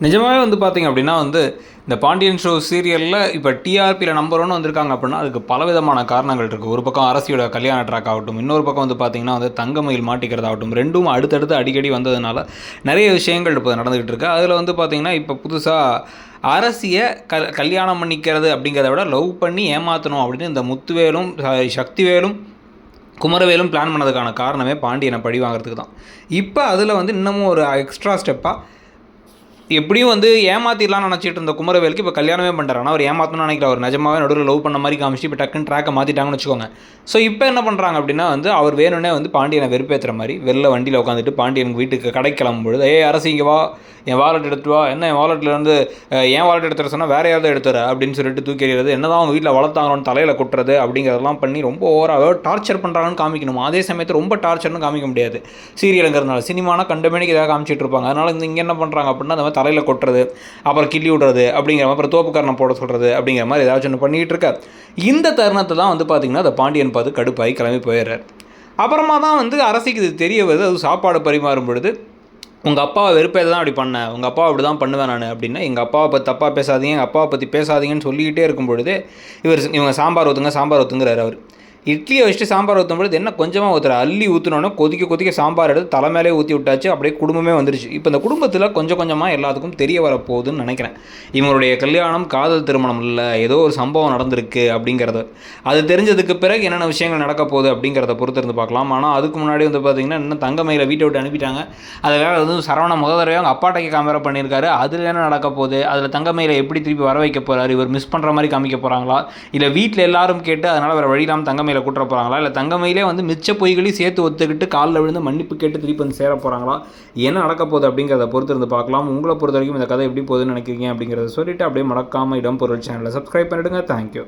நிஜமாகவே வந்து பார்த்தீங்க அப்படின்னா வந்து இந்த பாண்டியன் ஷோ சீரியலில் இப்போ டிஆர்பியில் நம்பர் ஒன்று வந்திருக்காங்க அப்படின்னா அதுக்கு பலவிதமான காரணங்கள் இருக்குது ஒரு பக்கம் அரசியோட கல்யாண ட்ராக் ஆகட்டும் இன்னொரு பக்கம் வந்து பார்த்திங்கன்னா வந்து தங்கமயில் மாட்டிக்கிறதாகட்டும் ரெண்டும் அடுத்தடுத்து அடிக்கடி வந்ததுனால நிறைய விஷயங்கள் இப்போ நடந்துகிட்டு இருக்குது அதில் வந்து பார்த்திங்கன்னா இப்போ புதுசாக அரசியை க கல்யாணம் பண்ணிக்கிறது அப்படிங்கிறத விட லவ் பண்ணி ஏமாற்றணும் அப்படின்னு இந்த முத்துவேலும் சக்திவேலும் குமரவேலும் பிளான் பண்ணதுக்கான காரணமே பாண்டியனை பழி வாங்குறதுக்கு தான் இப்போ அதில் வந்து இன்னமும் ஒரு எக்ஸ்ட்ரா ஸ்டெப்பாக எப்படியும் வந்து ஏமாத்திடலாம் நினச்சிட்டு இருந்த குமரவேலுக்கு இப்போ கல்யாணமே பண்ணுறாரு ஆனால் அவர் ஏமாத்தணும்னு நினைக்கிற அவர் நிஜமாவே நடுவில் லவ் பண்ண மாதிரி காமிச்சு இப்போ டக்குன்னு ட்ராக்கை மாற்றிட்டாங்கன்னு வச்சுக்கோங்க. ஸோ இப்போ என்ன பண்ணுறாங்க அப்படின்னா வந்து அவர் வேணும்னே வந்து பாண்டியனை வெறுப்பேற்றுற மாதிரி வெளில வண்டியில் உட்காந்துட்டு பாண்டியன் வீட்டுக்கு கடை கிளம்பும்பொழுது ஏ அரசு இங்கே வா என் வாலெட் எடுத்து வா. என்ன என் வாலெட்டில் இருந்து என் வாலெட் எடுத்துற சொன்னால் வேற யாராவது எடுத்துற அப்படின்னு சொல்லிட்டு தூக்கி எறிகிறது என்ன தான் அவங்க வீட்டில் வளர்த்தாங்களோன்னு தலையில் கொட்டுறது அப்படிங்கிறதெல்லாம் பண்ணி ரொம்ப ஓவராக டார்ச்சர் பண்ணுறாங்கன்னு காமிக்கணும். அதே சமயத்தில் ரொம்ப டார்ச்சர்னு காமிக்க முடியாது. சீரியலுங்கிறதுனால. சினிமானா கண்டமேனிக்கு ஏதாவது காமிச்சிட்டு இருப்பாங்க. அதனால் இங்கே என்ன பண்ணுறாங்க அப்படின்னா அந்த மாதிரி தலையில் கொட்டுறது அப்புறம் கிள்ளி விடுறது அப்படிங்கிற மாதிரி அப்புறம் தோப்புக்காரனை போட சொல்கிறது அப்படிங்கிற மாதிரி ஏதாச்சும் ஒன்று பண்ணிகிட்டு இருக்க இந்த தருணத்தை தான் வந்து பார்த்திங்கன்னா அந்த பாண்டியன் பார்த்து கடுப்பாகி கிளம்பி போயிடுறாரு. அப்புறமா தான் வந்து அரசிக்கு இது தெரிய வருது அது சாப்பாடு பரிமாறும் பொழுது உங்கள் அப்பாவை வெறுப்பேதை தான் அப்படி பண்ணேன் உங்கள் அப்பாவை அப்படி தான் பண்ணுவேன் நான் அப்படின்னா எங்கள் அப்பாவை பற்றி தப்பாக பேசாதீங்க எங்கள் அப்பாவை பற்றி பேசாதீங்கன்னு சொல்லிக்கிட்டே இருக்கும் பொழுது இவர் இவங்க சாம்பார் ஒத்துங்க சாம்பார் ஒத்துங்கிறார் அவர். இட்லியை வச்சுட்டு சாம்பார் ஊற்றும் பொழுது என்ன கொஞ்சமாக ஊற்றுற அள்ளி ஊற்றினோன்னே கொதிக்க கொதிக்க சாம்பார் எடுத்து தலை மேலே ஊற்றி விட்டாச்சு அப்படியே குடும்பமே வந்துருச்சு. இப்போ இந்த குடும்பத்தில் கொஞ்சம் கொஞ்சமாக எல்லாத்துக்கும் தெரிய வரப்போகுதுன்னு நினைக்கிறேன். இவங்களுடைய கல்யாணம் காதல் திருமணம் இல்லை ஏதோ ஒரு சம்பவம் நடந்திருக்கு அப்படிங்கிறது. அது தெரிஞ்சதுக்கு பிறகு என்னென்ன விஷயங்கள் நடக்க போகுது அப்படிங்கிறத பொறுத்து இருந்து பார்க்கலாம். ஆனால் அதுக்கு முன்னாடி வந்து பார்த்தீங்கன்னா இன்னும் தங்கமையில் வீட்டை விட்டு அனுப்பிட்டாங்க. அதில் வந்து சரவண முத தடவை அவங்க அப்பாட்டைக்கு கேமரா பண்ணியிருக்காரு. அதில் என்ன நடக்க போகுது? அதில் தங்கமையில் எப்படி திருப்பி வர வைக்க போகிறாரு இவர் மிஸ் பண்ணுற மாதிரி காமிக்க போகிறாங்களா இல்லை வீட்டில் எல்லாரும் கேட்டு அதனால் வேறு வழி இல்லாமல் தங்கமயில கூட்டுற போகிறாங்களா இல்லை தங்கமயிலே வந்து மிச்ச பொய்களையும் சேர்த்து ஒத்துக்கிட்டு காலில் விழுந்து மன்னிப்பு கேட்டு திருப்பி வந்து சேர போகிறாங்களா என்ன நடக்க போகுது அப்படிங்கிறத பொறுத்து இருந்து பார்க்கலாம். உங்களை பொறுத்த வரைக்கும் இந்த கதை எப்படி போகுதுன்னு நினைக்கிறீங்க அப்படிங்கிறத சொல்லிட்டு அப்படியே மறக்காமல் இடம் பொருள் சேனலை சப்ஸ்கிரைப் பண்ணிடுங்க. தேங்க்யூ